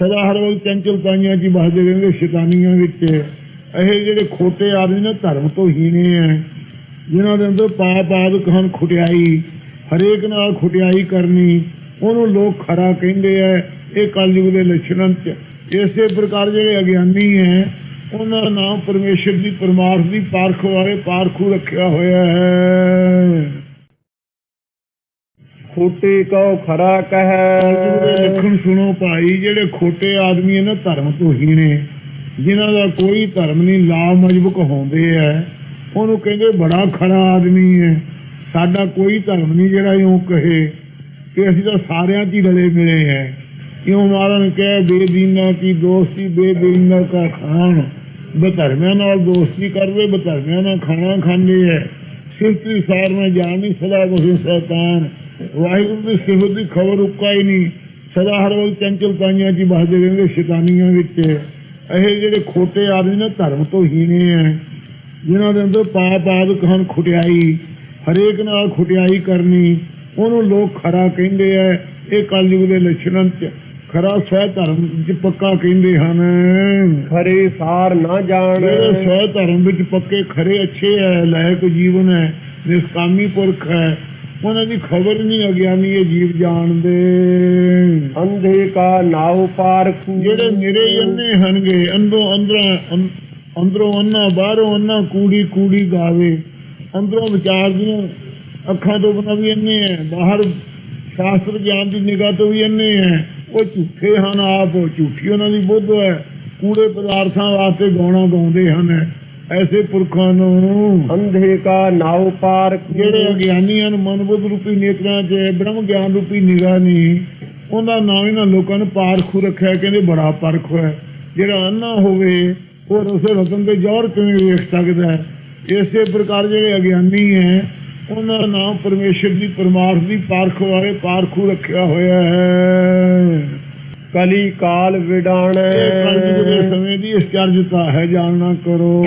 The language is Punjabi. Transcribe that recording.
ਸਦਾ ਹਰ ਵਕਤ ਚੰਚਲ ਪਾਈਆਂ ਚ ਵਸਦੇ ਰਹਿੰਦੇ, ਸ਼ੈਤਾਨੀਆਂ ਵਿੱਚ। ਇਹ ਜਿਹੜੇ ਖੋਟੇ ਆਦਮੀ ਨੇ, ਧਰਮ ਤੋਂ ਹੀਣੇ ਐ ਜਿਨ੍ਹਾਂ ਦੇ ਅੰਦਰ ਪਾਪ ਆਦਿਕ ਹਨ ਖੁਟਿਆਈ, ਹਰੇਕ ਨਾਲ ਖੁਟਿਆਈ ਕਰਨੀ, ਉਹਨੂੰ ਲੋਕ ਖਰਾ ਕਹਿੰਦੇ ਐ ਇਹ ਕਲਯੁਗ ਦੇ ਲੱਛਣਾਂ ਚ। ਇਸੇ ਪ੍ਰਕਾਰ ਜਿਹੜੇ ਅਗਿਆਨੀ ਹੈ, ਉਹਨਾਂ ਦਾ ਨਾਮ ਪਰਮੇਸ਼ਰ ਦੀ ਪਰਮਾਰਥ ਦੀ ਪਾਰਖ ਵਾਲੇ ਪਾਰਖੂ ਰੱਖਿਆ ਹੋਇਆ ਹੈ। ਖੂਟੀ ਕਉ ਖਰਾ ਕਲਯੁਗ ਲੱਖਣ ਸੁਣੋ ਭਾਈ, ਜਿਹੜੇ ਖੋਟੇ ਆਦਮੀ ਨੇ ਧਰਮ ਤੋਂ ਹੀਣੇ। ਜਿਨ੍ਹਾਂ ਦਾ ਕੋਈ ਧਰਮ ਨਹੀਂ ਲਾ ਮਜਬੂਕ ਹੁੰਦੇ ਐ। ਉਹਨੂੰ ਕਹਿੰਦੇ ਬੜਾ ਖਰਾ ਆਦਮੀ ਹੈ ਸਾਡਾ ਕੋਈ ਧਰਮ ਨਹੀਂ ਜਿਹੜਾ ਇਉਂ ਕਹੇ ਕਿ ਅਸੀਂ ਤਾਂ ਸਾਰਿਆਂ 'ਚ ਹੀ ਰਲੇ ਮਿਲੇ ਐ। ਕਿਉਂ ਮਾਰਨ ਕਹੇ, ਬੇਦੀਨਾ ਕੀ ਦੋਸਤੀ, ਬੇਦੀਨਾ ਕਾ ਖਾਣ। ਬਧਰਮਿਆਂ ਨਾਲ ਦੋਸਤੀ ਕਰਦੇ ਬਧਰਮਿਆਂ ਨਾਲ ਖਾਣਾ ਖਾਂਦੇ ਐ। ਸਿਰਤੀ ਸਾਰ ਮੈਂ ਜਾਣੀ ਸਦਾ ਬਸੇ ਸ਼ੈਤਾਨ। ਵਾਹਿਗੁਰੂ ਦੀ ਸਿਫਤ ਦੀ ਖਬਰ ਉੱਕਾ ਹੀ ਨਹੀਂ। ਸਦਾ ਹਰ ਵਕਤ ਚੰਚਲ ਪਾਈਆਂ ਚ ਹੀ ਵਸਦੇ ਰਹਿੰਦੇ ਸ਼ੈਤਾਨੀਆਂ ਵਿੱਚ। ਇਹ ਜਿਹੜੇ ਖੋਟੇ ਆਦਮੀ ਨੇ ਧਰਮ ਤੋਂ ਹੀਣੇ ਐ। ਜਿਨ੍ਹਾਂ ਦੇ ਅੰਦਰ ਪਾਪ ਆਦਿਕ ਹਨ ਖੁਟਿਆਈ ਹਰੇਕ ਨਾਲ ਖੁਟਿਆਈ ਕਰਨੀ ਉਹਨੂੰ ਲੋਕ ਖਰਾ ਕਹਿੰਦੇ ਐ। ਇਹ ਕਲਯੁਗ ਦੇ ਲੱਛਣਾਂ ਚ ਖਰਾ ਸਵੈ ਧਰਮ ਚ ਪੱਕਾ ਕਹਿੰਦੇ ਹਨ। ਖਰੇ ਸਾਰ ਨਾ ਜਾਣ। ਸਵੈ ਧਰਮ ਵਿੱਚ ਪੱਕੇ ਖਰੇ ਅੱਛੇ ਐ ਲਾਇਕ ਜੀਵਨ ਹੈ ਨਿਸਕਾਮੀ ਪੁਰਖ ਹੈ ਉਹਨਾਂ ਦੀ ਖਬਰ ਨਹੀਂ ਅਗਿਆਨੀ ਇਹ ਜੀਵ ਜਾਣਦੇ ਅੰਧੇ ਕਾ ਨਾਉ ਪਾਰਖੂ ਜਿਹੜੇ ਮੇਰੇ ਅੰਨੇ ਹਨਗੇ ਅੰਦਰੋਂ ਅੰਦਰਾਂ ਅੰਦਰੋਂ ਅੰਨਾ ਬਾਹਰੋਂ ਅੰਨਾ ਕੂੜੀ ਕੂੜੀ ਗਾਵੇ। ਅੰਦਰੋਂ ਵਿਚਾਰਦੀਆਂ ਅੱਖਾਂ ਤੋਂ ਬਿਨਾਂ ਵੀ ਅੰਨੇ ਹੈ ਬਾਹਰ ਸ਼ਾਸਤਰ ਗਿਆਨ ਦੀ ਨਿਗਾਹ ਤੋਂ ਵੀ ਅੰਨੇ ਹੈ ਉਹ ਝੂਠੇ ਹਨ ਆਪ ਝੂਠੀ ਉਹਨਾਂ ਦੀ ਬੁੱਧ ਹੈ ਕੂੜੇ ਪਦਾਰਥਾਂ ਵਾਸਤੇ ਗਾਉਣਾ ਗਾਉਂਦੇ ਹਨ ਐਸੇ ਪੁਰਖਾਂ ਨੂੰ ਅੰਧੇ ਕਾ ਨਾਉ ਪਾਰਖੂ ਜਿਹੜੇ ਅਗਿਆਨੀ ਹਨ ਮਨਬੁੱਧ ਰੂਪੀ ਨੇਤਰਾਂ 'ਚ ਬ੍ਰਹਮ ਗਿਆਨ ਰੂਪੀ ਨਿਗਾਹ ਨਹੀਂ ਉਹਦਾ ਨਾਮ ਇਹਨਾਂ ਲੋਕਾਂ ਨੇ ਪਾਰਖੂ ਰੱਖਿਆ ਕਹਿੰਦੇ ਬੜਾ ਪਰਖ ਹੈ। ਜਿਹੜਾ ਅੰਨਾ ਹੋਵੇ ਉਹ ਰਸੇ ਰਤਨ ਦੇ ਜੌਹਰ ਕਿਵੇਂ ਵੇਖ ਸਕਦਾ ਹੈ? ਇਸੇ ਪ੍ਰਕਾਰ ਜਿਹੜੇ ਅਗਿਆਨੀ ਹੈ ਉਹਨਾਂ ਦਾ ਨਾਮ ਪਰਮੇਸ਼ਰ ਦੀ ਪਰਮਾਰਥ ਦੀ ਪਾਰਖ ਵਾਲੇ ਪਾਰਖੂ ਰੱਖਿਆ ਹੋਇਆ ਹੈ। ਕਲੀ ਕਾਲ ਵਿਡਾਣੈ। ਇਹ ਕਲਯੁਗ ਦੇ ਹੈ ਜਾਣਨਾ ਕਰੋ।